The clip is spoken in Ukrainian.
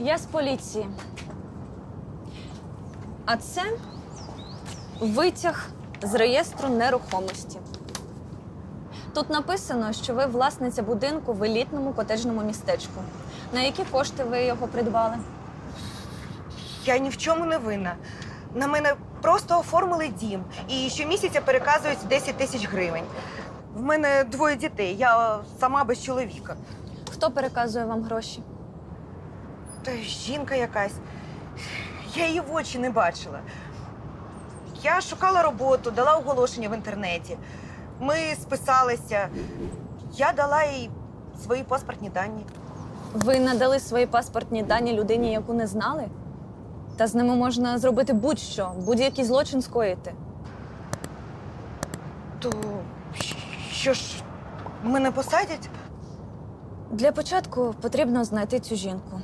Я з поліції. А це витяг з реєстру нерухомості. Тут написано, що ви власниця будинку в елітному котеджному містечку. На які кошти ви його придбали? Я ні в чому не винна. На мене просто оформили дім і щомісяця переказують 10 тисяч гривень. В мене двоє дітей, я сама без чоловіка. Хто переказує вам гроші? Та жінка якась. Я її в очі не бачила. Я шукала роботу, дала оголошення в інтернеті. Ми списалися. Я дала їй свої паспортні дані. Ви надали свої паспортні дані людині, яку не знали? Та з ними можна зробити будь-що, будь-який злочин скоїти. То що ж, мене посадять? Для початку потрібно знайти цю жінку.